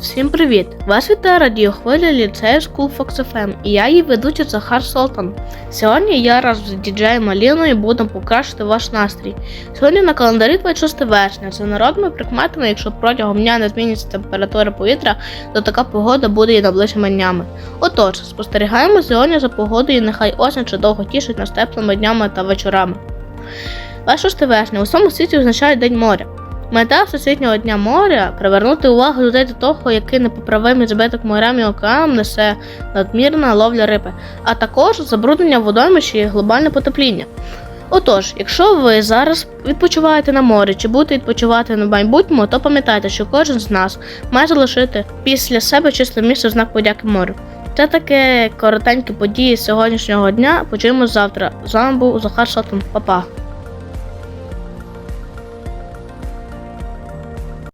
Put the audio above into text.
Всім привіт! Вас вітає радіохвиля ліцею School Fox FM і я її ведуча Захар Солтан. Сьогодні я разом з діджеєм Аліною буду покращити ваш настрій. Сьогодні на календарі 26 вересня. За народними прикметами, якщо протягом дня не зміниться температура повітря, то така погода буде і найближчими днями. Отож, спостерігаємо сьогодні за погодою, нехай осінь чи довго тішить нас теплими днями та вечорами. 26 вересня у всьому світі означає День моря. Мета Всесвітнього дня моря привернути увагу людей до того, який непоправимий збиток морям і океанам несе надмірна ловля риби, а також забруднення водоймища і глобальне потепління. Отож, якщо ви зараз відпочиваєте на морі чи будете відпочивати на майбутньому, то пам'ятайте, що кожен з нас має залишити після себе чисте місце знак подяки морю. Це таке коротенькі події сьогоднішнього дня. Почуємо завтра. З вами був Захар Шатун. Па-па.